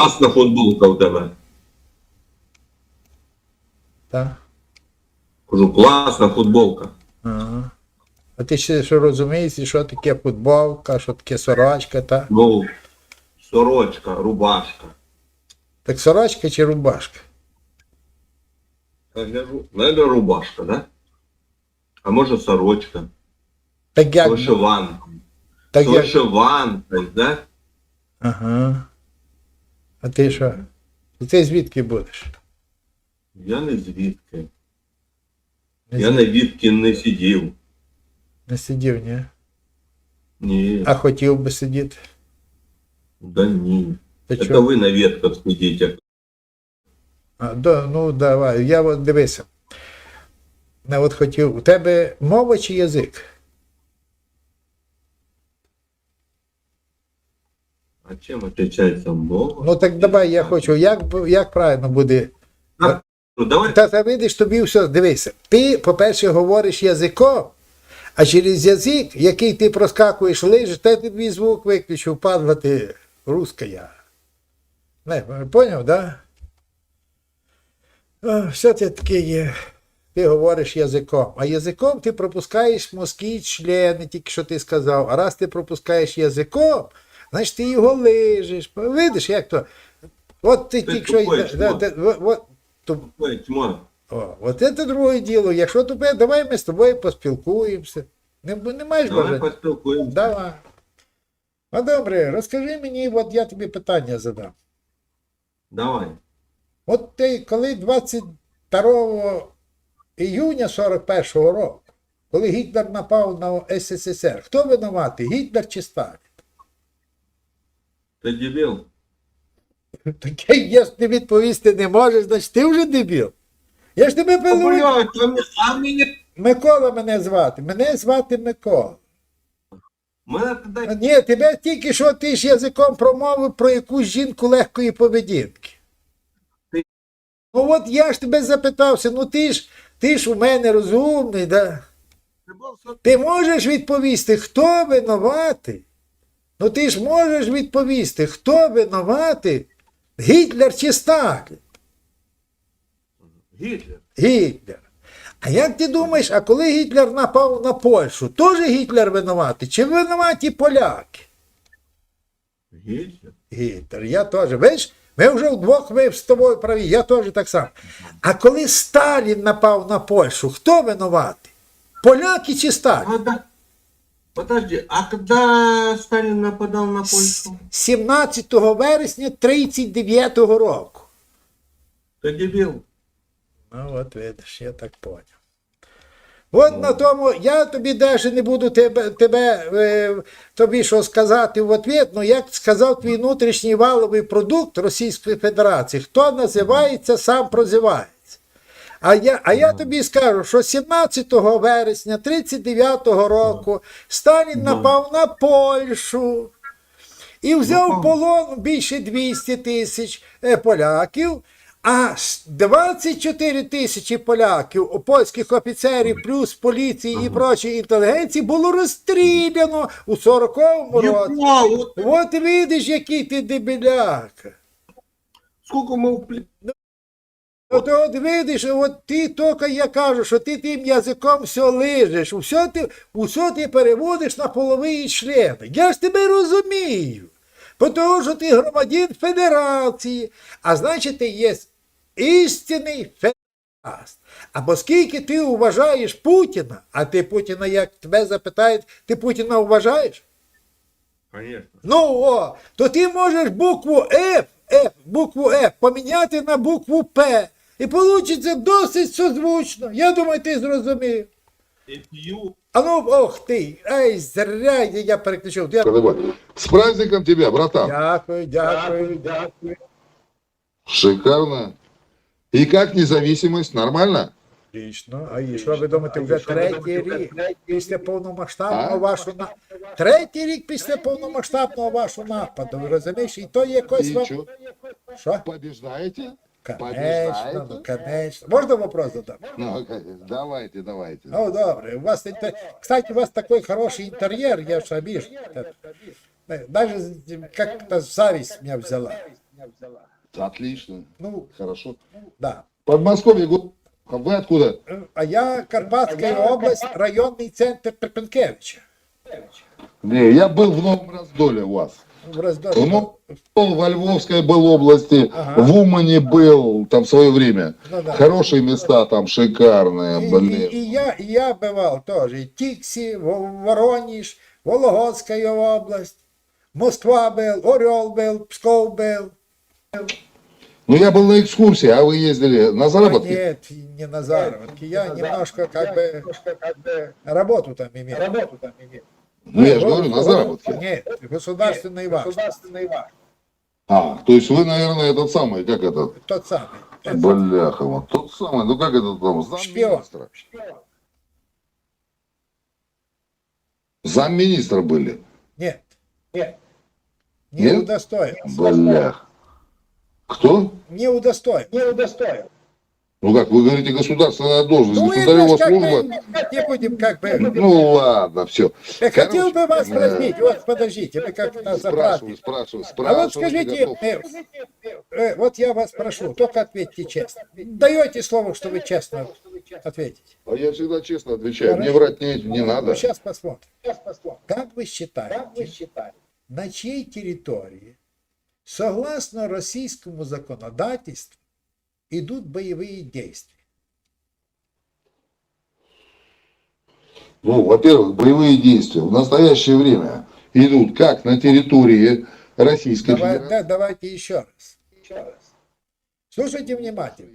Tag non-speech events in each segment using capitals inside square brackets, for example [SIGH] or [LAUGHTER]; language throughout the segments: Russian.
тебе. Класна футболка у тебе. Так. Кажу, класна футболка. Ага. А ти ще що розумієш, і що таке футболка, що таке сорочка, та? Ну, сорочка, рубашка. Так сорочка чи рубашка? Я гляжу, Наверное, рубашка, да? А може сорочка. Так як? Вишиванка. Так З як? вишиванкою, да? Ага. А ти що? Ти звідки будеш? Я не звідки. Не, Я звід- на відки не сидів. не сидів, ні? Ні. А хотів би сидіти? Да ні. Та Это чого? ви на ветках сидите. А, да, ну давай, я от дивися. Я от хотів. У тебе мова чи язик? А чим отличается мова? Ну так давай я хочу, як, як правильно буде. Ну, давай Та, та видиш, тобі все, дивися. Ти, по-перше, говориш язиком, а через язик, який ти проскакуєш лижеш, та тобі звук виключив, падла ти руска я. Не, поняв, да? О, все це таке є. Ти говориш язиком. А язиком ти пропускаєш мозки члени, тільки що ти сказав. А раз ти пропускаєш язиком, значить ти його лижеш. Видиш, як то? От ти тільки що. да, да, от, от, то- о, от це друге діло. Якщо тупе, давай ми з тобою поспілкуємося. Не, не маєш Давай бажання? поспілкуємося. Давай. Ну добре, розкажи мені, от я тобі питання задам. Давай. От ти коли 22 іюня 41-го року, коли Гітлер напав на СССР, хто винуватий? Гітлер чи Сталін? Ти дебіл? Таке, якщо ти відповісти не можеш, значить ти вже дебіл. Я ж тебе пилую. Микола мене звати. Мене звати Микола. Мене. Ні, тебе тільки що ти ж язиком промовив про якусь жінку легкої поведінки. Ти- Ну от я ж тебе запитався, ну ти ж ти ж у мене розумний, да? Ти можеш відповісти, хто винуватий? Ну ти ж можеш відповісти, хто винуватий? Гітлер чи Сталін? Гітлер. Гітлер. А як ти думаєш, а коли Гітлер напав на Польщу, теж Гітлер винуватий? Чи винуваті поляки? Гітлер? Гітлер, я теж. Видиш, ми вже вдвох ви з тобою праві, я теж так само. А коли Сталін напав на Польщу, хто винуватий? Поляки чи Сталін? Подожди, а когда Сталин нападал на Польшу? 17 вересня 39-го року. Ты дебил. Ну, от видиш, я так поняв. От на тому, я тобі навіть не буду тебе, тебе е, тобі що сказати в ответ, ну як сказав твій внутрішній валовий продукт Російської Федерації, хто називається, сам прозивається. А я, а я тобі скажу, що 17 вересня 39-го року Сталін напав на Польщу і взяв в полон більше 200 тисяч е, поляків, а 24 тисячі поляків, польських офіцерів, плюс поліції і прочої інтелігенції було розстріляно у 40-му році. От видиш, який ти дебіляка. сколько мы в плен... От, от видиш, от ти тільки я кажу, що ти тим язиком все лижеш, усе ти, усе ти переводиш на половий члени. Я ж тебе розумію. Тому що ти громадян Федерації, а значить ти є істинний федераст. А оскільки ти вважаєш Путіна, а ти Путіна, як тебе запитають, ти Путіна вважаєш? Конечно. Ну, о, то ти можеш букву F, F, букву F поміняти на букву П. І вийде досить созвучно. Я думаю, ти зрозумів. А ну, ох ти, ай, зря я, переключив. Я... С праздником тебя, братан. Дякую, дякую, дякую. Шикарно. И как независимость? Нормально? Дійсно. А і що ви думаєте, вже третій рік після повномасштабного А? вашого на... Третій рік після повномасштабного вашого нападу, ви розумієш? І то якось вам... Що? побеждаете? Конечно, ну, конечно. Можна вопрос задам? Ну, давайте, давайте. Ну, добре. У вас, інте- кстати, у вас такой хороший интерьер, я ж обижу. Даже как-то зависть меня взяла. Отлично. Ну, Хорошо. да. Подмосковье, го- вы откуда? А я Карпатская область, районный центр Перпенкевича. Не, я был в Новом Раздоле у вас. В. Ну, во Львовской был области, Ага. в Умане был там в свое время. Ну да. Хорошие места там, шикарные, И, блин. и- и я, и я бывал тоже. И Тикси, Во- Воронеж, Вологодская область, Москва был, Орел был, Псков был. Ну, я был на экскурсии, а вы ездили на заработки? Нет, не на заработки. Я немножко как бы работу там имел. Ну, я же говорю, на заработки. Нет, государственный ваш. А, то есть вы, наверное, этот самый, как этот? Тот самый. Бляха, вот тот самый, ну как это там, Шпион. замминистра? Замминистра были. Нет. Нет. Не Нет? удостоил. Блях. Кто? Не удостоил. Не удостоил. Ну как, вы говорите, государственная должность, Ну, государева это ж как служба. бы, не будем как бы... Ну ладно, все. Я хотел бы вас Короче, спросить, вот подождите, вы как нас Спрашиваю, спрашиваю, А вот скажите, э, э, вот я вас прошу, только ответьте честно. Даете слово, что вы честно ответите? А я всегда честно отвечаю, мне Хорошо. врать не, не надо. Ну, сейчас посмотрим. Как вы считаете, на чьей территории, согласно российскому законодательству, идут боевые действия? Ну, во-первых, боевые действия в настоящее время идут как на территории Российской Давай- Федерации. да, давайте еще раз. Слушайте внимательно.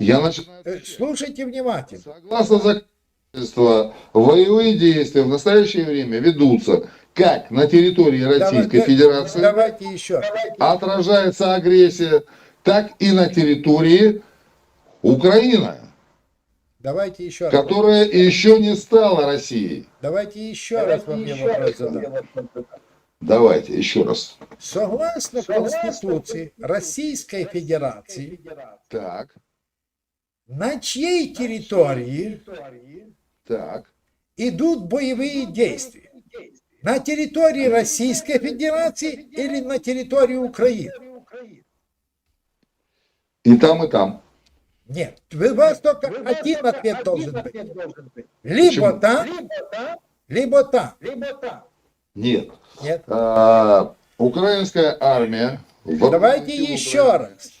Я начинаю Э, Слушайте внимательно. Согласно законодательству, боевые действия в настоящее время ведутся как на территории Российской Давай- Федерации, Давайте еще. отражается агрессия, так и на территории Украины, Давайте еще раз. которая еще не стала Россией. Давайте еще раз вам я вопрос задам. Давайте еще раз. Согласно Конституции Российской Федерации, Так, на чьей территории так. идут боевые действия? На территории Российской Федерации или на территории Украины? И там, и там. Нет, у вас только один ответ должен быть. Либо Почему? там, либо там. Нет. Нет. А, украинская армия... в Давайте еще Украины раз.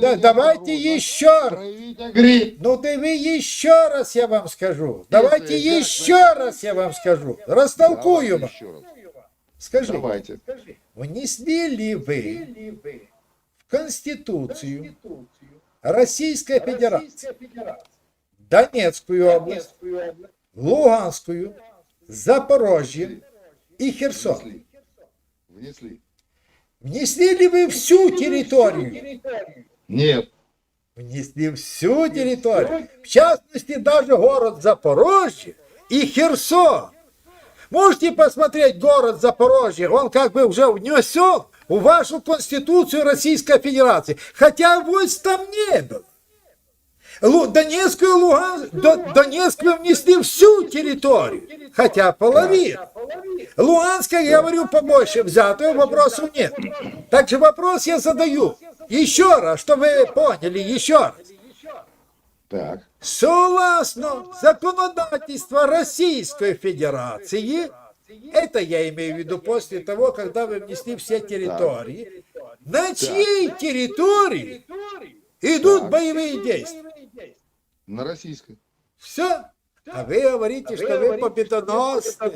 Да, давайте еще раз. Ну ты вы еще раз я вам скажу. Давайте Если еще раз я вам скажу. Растолкую вам. Давайте. Скажите, Давайте. внесли ли вы Конституцию Российской Федерации Донецкую область, Луганскую, Запорожье и Херсон? Внесли. Внесли ли вы всю территорию? Нет. Внесли всю территорию. В частности, даже город Запорожье и Херсон. Можете посмотреть город Запорожье, он как бы уже внесен в вашу Конституцию Российской Федерации. Хотя войск там не было. Донецкую, Луган... До- Донецк вы внесли всю территорию, хотя половину. Луганская, я говорю, побольше взятого, вопросов нет. Так же вопрос я задаю. Еще раз, чтобы вы поняли, еще раз. Так. Согласно законодательству Российской Федерации, это я имею в виду после того, когда вы внесли все территории, на чьей территории идут боевые действия? На российской. Все. А вы говорите, что вы победоносны.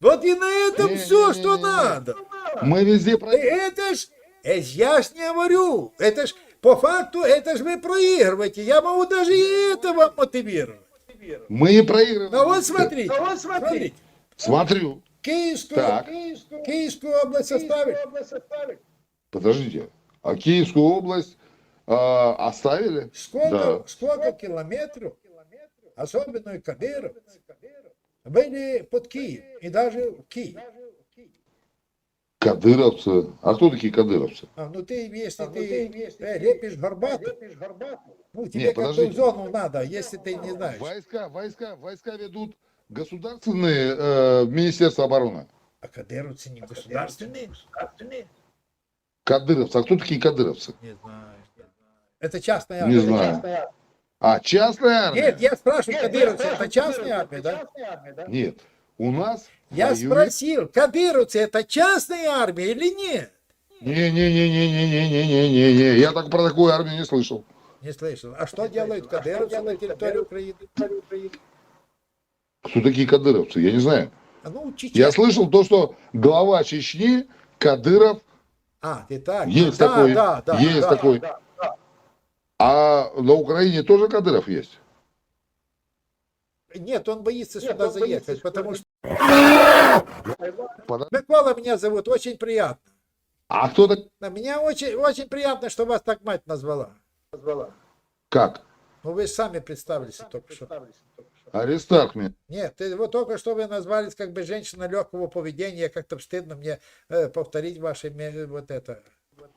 Вот и на этом Не, все, не, что не, не. надо. Мы везде про... Это ж, э, я ж не говорю, это ж по факту, это ж вы проигрываете. Я могу даже и это вам мотивировать. Мы и проигрываем. Ну вот смотрите, смотрите. Смотрю. Киевскую, Так. Киевскую область оставили. Подождите. А Киевскую область а, оставили? Сколько, Да. сколько километров, особенно Кадыров, были под Киев и даже в Киев. Кадыровцы. А кто такие кадыровцы? А ну ты, если ты э, лепишь горбату, ну тебе Нет, как подождите. в зону надо, если ты не знаешь. Войска, войска, войска ведут государственные э, Министерства обороны. А кадыровцы не государственные? Кадыровцы. А кто такие кадыровцы? Не знаю. Это частная Не армия. знаю. А, частная армия? Нет, я спрашиваю, кадыровцы, это частная армия, да? Нет. У нас Я воюет- спросил, кадыровцы это частная армия или нет? Не-не-не-не-не-не-не-не-не. Я так про такую армию не слышал. Не слышал. А что делают кадыровцы на территории Украины? Кто такие кадыровцы? Я не знаю. А Ну, Я слышал то, что глава Чечни, Кадыров, А, ты так. есть да, такой, да, да, есть да. такой. А на Украине тоже Кадыров есть? Нет, он боится сюда заехать, потому что... Подо- Микола меня зовут, очень приятно. А кто так? Меня очень, очень приятно, что вас так мать назвала. Как? Ну, вы сами представились только что. Аристарх. Нет, ты, вот только что вы назвались как бы женщина легкого поведения, как-то стыдно мне э, повторить ваше имя, вот это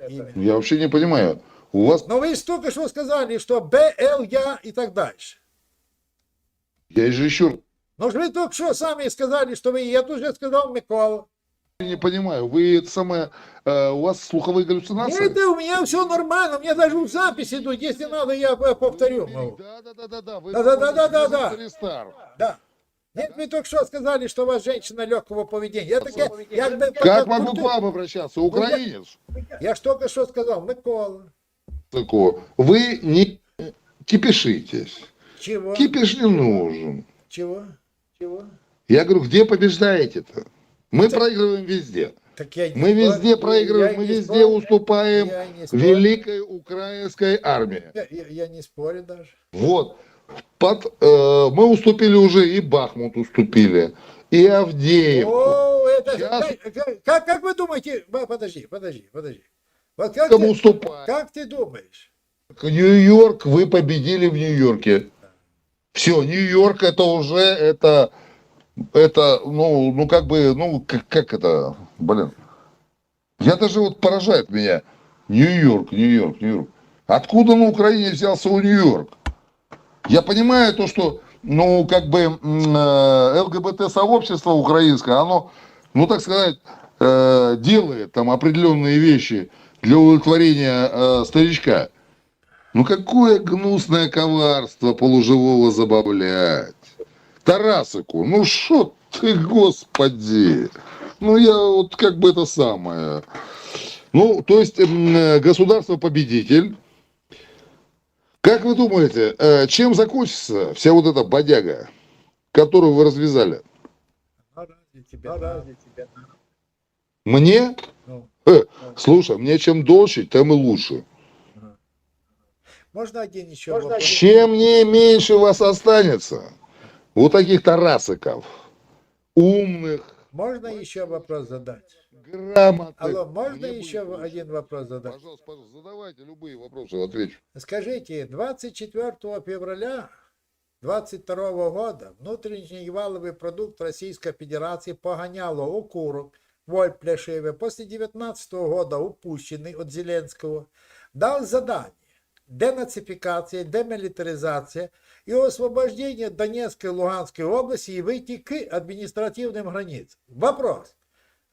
имя. Я вообще не понимаю. У вас, Но вы ж только что сказали, что БЛ я и так дальше. я же еще Но же вы только что сами сказали, что вы, я тут же сказал Микола. Не понимаю. Вы это самое, э, у вас слуховые галлюцинации? Это у меня все нормально, у меня даже в запись идут, если надо, я э, повторю. Да, да, да, да, да. Вы Да-да-да-да-да-да. говорите, вы Аристарх. Да. Нет, вы только что сказали, что у вас женщина легкого поведения. Я таке, я, бы- Как могу к вам обращаться? Ну, Украинец? я ж только что сказал, Микола. Такого. Вы не кипишитесь. Чего? Кипиш не нужен. Чего? Чего? Я говорю, где побеждаете-то? Мы проигрываем везде. Так я не Мы спорю. везде Я проигрываем, мы не везде спорю. уступаем Я не спорю. великой украинской армии. Я, я- я не спорю даже. Вот. Под, э, мы уступили уже, и Бахмут уступили, и Авдеевку. О, это Сейчас- как, как- как, вы думаете? Подожди, подожди, подожди. Вот как, Кому ты, уступаем? как ты думаешь? Нью-Йорк, вы победили в Нью-Йорке. Все, Нью-Йорк это уже, это, это, ну, ну как бы, ну, как, как это, блин. Я даже вот поражает меня. Нью-Йорк, Нью-Йорк, Нью-Йорк. Откуда на Украине взялся у Нью-Йорк? Я понимаю то, что, ну, как бы э, ЛГБТ-сообщество украинское, оно, ну, так сказать, э, делает там определенные вещи для удовлетворения э, старичка. Ну, какое гнусное коварство полуживого забавлять. Тарасику, ну что ты, господи. Ну, я вот как бы это самое. Ну, то есть, э, государство-победитель. Как вы думаете, э, чем закончится вся вот эта бодяга, которую вы развязали? Мне? Ну, Э, слушай, мне чем дольше, тем и лучше. можно один еще вопрос? Чем не меньше вас останется, вот таких тарасиков, умных, Можно еще вопрос задать? грамотных. Алло, можно Мне еще будет один вопрос задать? Пожалуйста, пожалуйста, задавайте любые вопросы, отвечу. Скажите, 24 февраля 22 года внутренний валовый продукт Российской Федерации погоняло окурок Вольт Пляшеве после 19 года упущенный от Зеленского, дал задание денацификация, демилитаризация и освобождение Донецкой и Луганской области и выйти к административным границам. Вопрос.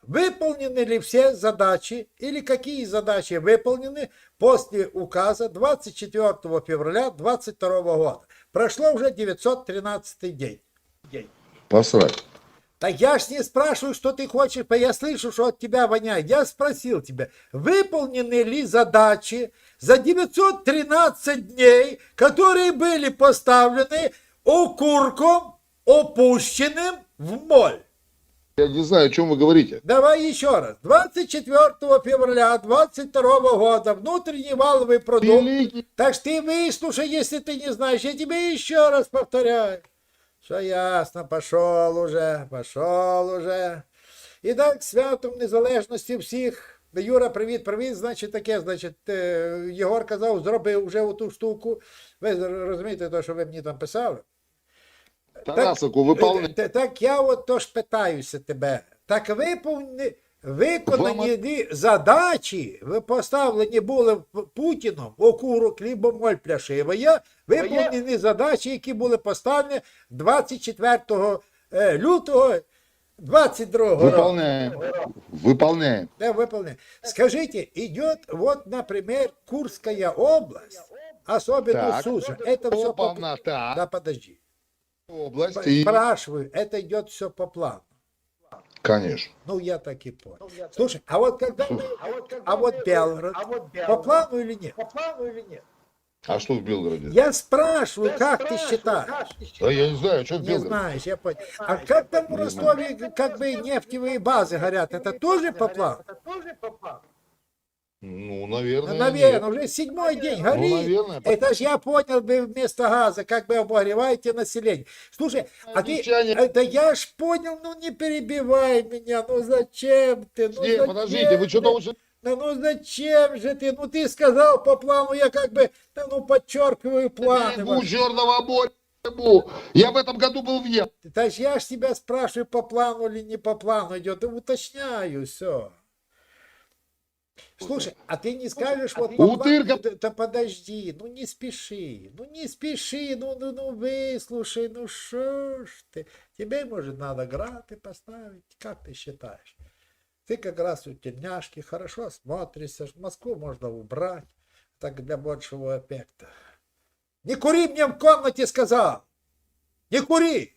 Выполнены ли все задачи или какие задачи выполнены после указа 24 февраля 2022 года? Прошло уже 913 день. Посрать. Да я ж не спрашиваю, что ты хочешь, я слышу, что от тебя воняет. Я спросил тебя, выполнены ли задачи за 913 дней, которые были поставлены окурком, опущенным в моль. Я не знаю, о чем вы говорите. Давай еще раз. 24 февраля 22 года внутренний валовый продукт. Великий Так что ты выслушай, если ты не знаешь. Я тебе еще раз повторяю. Все ясно, пошел уже, пошел уже. І так, святом незалежності всіх. Юра, привіт, привіт. Значить, таке, значить, е, Єгор казав, зробив вже оту штуку. Ви розумієте, те, що ви мені там писали? Тарасику, так, Так я от тож питаюся тебе. Так виповні, Виконані задачі, ви поставлені були Путіном, окурок хлібомоль пляшивая, виповнені задачі, які були поставлені 24 е, лютого 22 року. Виполняємо. Виполняємо. Да, виполняємо. Скажіть, йде, от, наприклад, Курська область, особливо суша, это все по... плану, Да, подожди. Область. Спрашиваю, это идет все по плану. Конечно. Ну, я так и понял. Слушай, а вот когда мы, а вот Белгород, по плану или нет? А что в Белгороде? Я спрашиваю, как ты считаешь? Да я не знаю, что в Не Белгороде. знаешь, я понял. А как там в Ростове как бы нефтевые базы горят? Это тоже по плану? Ну, Ну, наверное, наверное, нет. уже седьмой день горит. наверное, Это ж я понял, вы вместо газа как бы обогреваете население. Слушай, а ты, Англичане- это я ж понял, ну не перебивай меня, ну зачем ты? Ну, Не, зачем подождите, вы что-то ты? уже... Да ну зачем же ты? Ну ты сказал по плану, я как бы, да ну подчеркиваю планы. Берегу. Черного моря. Я в этом году был в Е. Да ж я ж тебя спрашиваю, по плану или не по плану идет, да уточняю, все. Слушай, а ты не скажешь вот по Утырка-? Да, да подожди, ну не спеши, ну не спеши, ну, ну, ну выслушай, ну шо ж ты. Тебе, может, надо граты поставить, как ты считаешь? Ты как раз у тельняшки хорошо смотришься, Москву можно убрать, так для большего эффекта. Не кури мне в комнате, сказал! Не кури!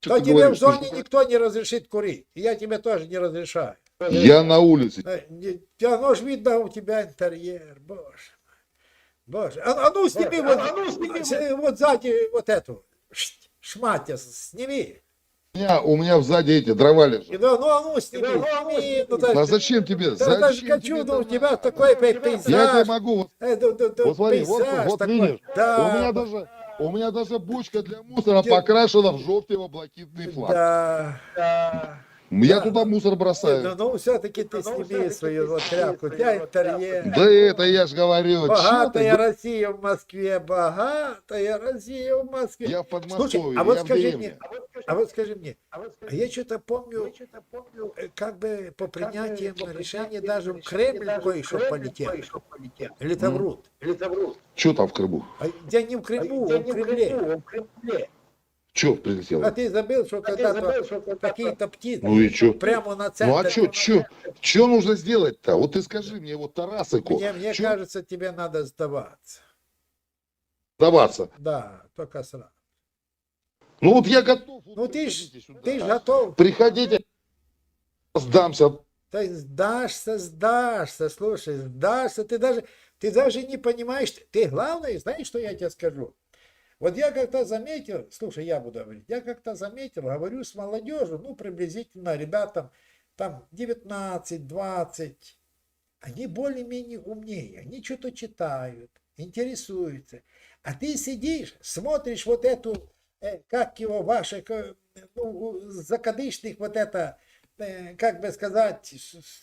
Что ты тебе в говоришь? Ты зоне что? никто не разрешит курить. И я тебе тоже не разрешаю. Я на улице. Э, Оно ж видно, у тебя интерьер, боже мой. Боже. А, а ну сними вот, с- вот сзади вот эту шматья, сними. У меня, у меня сзади эти дрова лежат. да, ну а ну сними, сними. Ну, А да, зачем тебе? да, даже Зачем хочу, тебе ну, у тебя такой пей- пейзаж. Я тебе могу. Вот, Э, да, да, да, вот смотри, вот, пейзаж вот такой. видишь. Да, У меня даже, у меня даже бочка для мусора покрашена в желтево-блакитный флаг. да. Я да. туда мусор Да, бросаю. ну, все-таки ты сними свою вот тряпку. У тебя интерьер. Да это я ж говорю. Богатая ты? Россия в Москве, богатая Россия в Москве. Я в Слушай, Подмосковье, а вот я в скажи мне, а вот скажи мне, а я что-то помню, э, как бы по принятием решения даже в Кремль кое-что полетел. Или это врут? Что там в Крыму? А я не в Крыму, а в Кремле. Что прилетело? А ты забыл, что когда-то какие-то птицы Ну и чё? прямо на Ну центр. а что, что, что нужно сделать-то? Вот ты скажи мне, вот Тарасику, Мне, мне чё кажется, тебе надо сдаваться. сдаваться? Да, только сразу. Ну вот я готов. вот Ну ты ж, сюда. ты ж готов. Приходите, сдамся. Ты сдашься, сдашься, слушай, сдашься, ты даже, ты даже не понимаешь, ты главное, знаешь, что я тебе скажу? Вот я как-то заметил, слушай, я буду говорить, я как-то заметил, говорю с молодежью, ну, приблизительно ребятам, там, 19, 20, они более-менее умнее, они что-то читают, интересуются. А ты сидишь, смотришь вот эту, э, как его, ваших, э, ну, закадычных вот это, э, как бы сказать,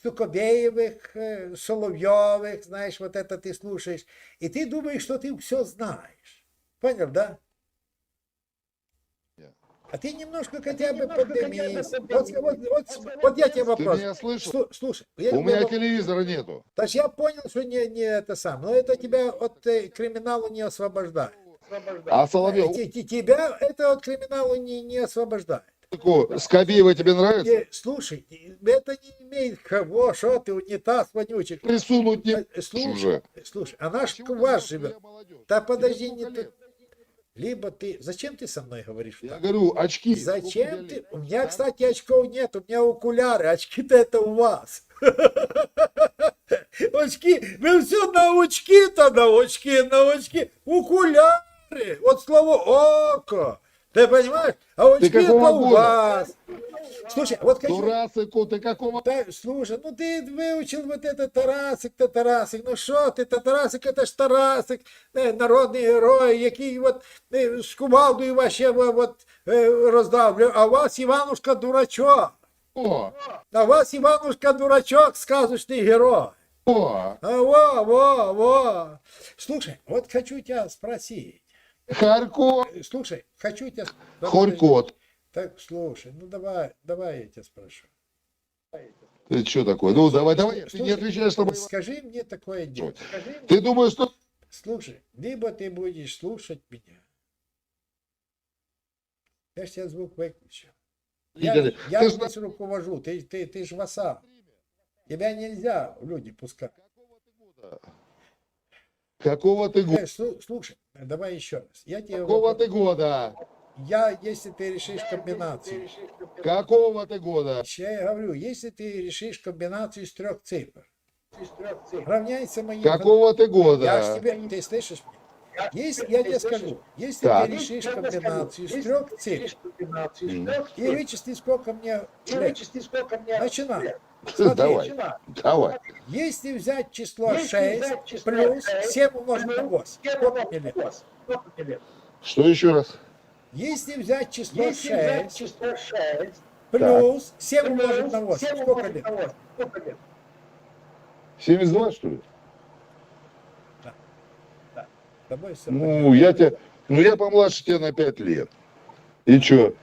Сукобеевых, Соловьевых, знаешь, вот это ты слушаешь, и ты думаешь, что ты все знаешь. Понял, да? А ты немножко хотя бы поднимись. Вот, вот, вот, вот я тебе Ты вопрос. меня слышишь? Слу- Слушай, я У меня вопрос- телевизора нету. то есть я понял, что не, не это сам. Но это тебя от э, криминала не освобождает. А Соловьев, Те- те- Тебя это от криминала не, не освобождает. Скобеева тебе нравится? Э, Слушай, это не имеет кого, что ты унитаз вонючий. Присунуть не Э, Слушай, уже. слушай, она ж у ты вас живет. Да подожди, не ты. Либо ты... Зачем ты со мной говоришь? Я так? говорю, очки. Зачем ты? У меня, кстати, очков нет, у меня окуляры. Очки-то это у вас. [LAUGHS] Очки, вы все на очки-то, на очки, на очки. Окуляры. Вот слово око. Ты понимаешь? А очки это у вас. Слушай, вот хочу... Дурасику, ты какого? Да, слушай, ну ты выучил вот это Тарасик-то Тарасик, ну що ти, та Тарасик, это ж Тарасик, е, народний герой, який от е, з кувалдою вообще во- от, е, роздавлює, а у вас Іванушка дурачок, О, а у вас Іванушка дурачок, сказочний герой. о, А во, во, во. Слушай, вот хочу тебя спросить, Харько, слушай, хочу тебя... Хорькот. Так, слушай, ну давай, давай я тебя спрошу. Ты что такое? Ну, давай, давай, ты Слушай, не отвечаешь мои Скажи мне такое дело. Скажи мне Ты думаешь, что... Слушай, либо ты будешь слушать меня, Я ж тебе звук выключил. Я, Игорь, я ты ж здесь руковожу, ты, ты, ты ж васал. Тебя нельзя в люди пускать. Какого ты года? Э, слу- Слушай, давай еще раз. Я тебе Какого ты года? Я, если ты решишь комбинацию, Какого ты года? я говорю, если ты решишь комбинацию из трех цифр, равняется моей... Какого ты Я ж года? тебе, ты слышишь меня? Если, я тебе скажу, если Так. ты решишь комбинацию из трех цифр и вычисли, сколько мне лет, начинай. Смотри, Давай, давай. Если взять число 6 плюс 7 умножить на 8, сколько мне лет? Что еще раз? Если взять число 6 плюс 7 умножить на 8, сколько лет? 72, что ли? С тобой всё Ну, я тебе, ну я помладше тебя на 5 лет. И что?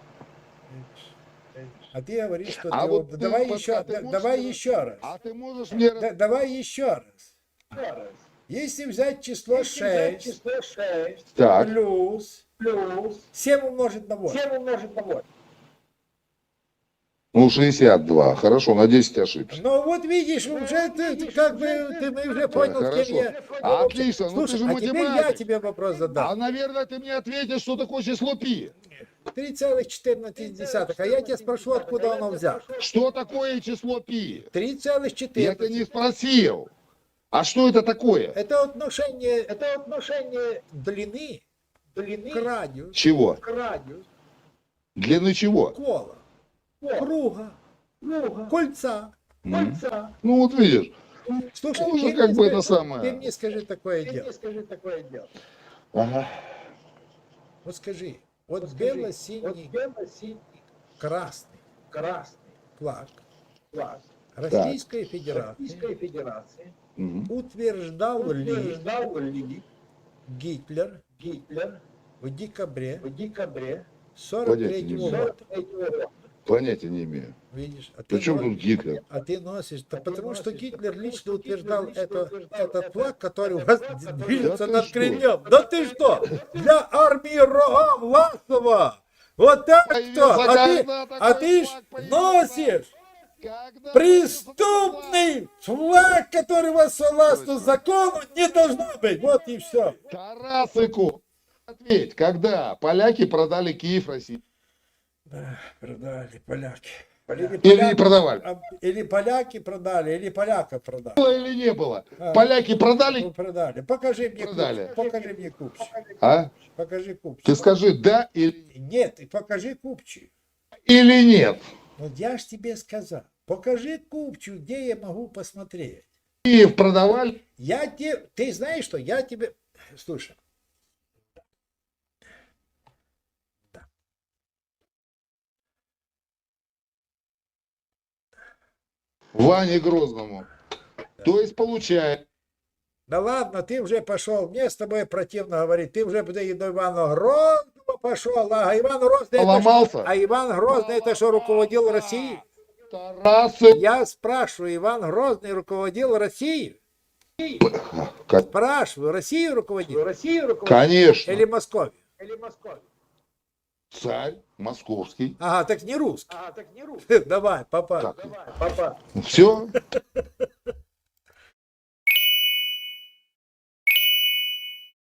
А ты говоришь, что А ты, вот вот- ты давай вот- еще, а ты да- можешь давай мне- еще раз. А ты можешь мне... Да- давай еще раз. Если взять число 6 Так, плюс 7 умножить на 8, ну 62. Хорошо, на 10 ошибся. Ну вот видишь, уже ты, ты как бы ты мы уже понял, кем хорошо. я. А, отлично, ну ты Слушай, же а теперь я математик. тебе вопрос А, задам. наверное, ты мне ответишь, что такое число пи. 3,14, а я тебя спрошу, откуда оно взято. Что такое число пи? Я 3,14. тебя не спросил. А что это такое? Это отношение, это отношение длины, длины к радиусу, Чего? к радиусу, Длины чего? кола, круга, кольца. М. Ну вот видишь. Слушай, Тоже ты как мне бы скажи- это самое. Ты мне скажи такое дело. Ага. Вот скажи, вот бело-синий, красный, флаг Российской Федерации Мгм. утверждал ли Гитлер в декабре Понятия 43 не года. Понятия не имею. Видишь, а ты, Причем тут Гитлер? а ты носишь, да потому что Гитлер лично утверждал это, этот флаг, который у вас движется ты над? Кремлем. Да ты что? Для армии Рога Власова! Вот так Появился что? А ты, а ты носишь преступный флаг, который вас согласно закону не должно быть. Вот и все. Тарасыку. Ответь, когда поляки продали Киев России? Продали поляки. Или не продавали? а, Или поляки продали, или поляка продали. Было или не было? А. Поляки Ну, продали? продали. Покажи мне Продали. купчик. Покажи мне купчик. А? Покажи купчик. Ты скажи да или, Нет, и покажи купчик. или нет. Ну я ж тебе сказал. Покажи купчик, где я могу посмотреть. Киев продавали? Я тебе, ты знаешь что, я тебе, слушай, Ване Грозному. То есть получается, да ладно, ты уже пошел, мне с тобой противно говорить, ты уже до Ивана Грозного пошел, а Иван Грозный, это Поломался? что? а Иван Грозный это что, руководил Россией? Тарасык. Я спрашиваю, Иван Грозный руководил Россией? Ко- Спрашиваю, Россию руководил? Конечно. Или Московию? Царь московский. Ага, так не русский. [LAUGHS] Давай, папа. Все?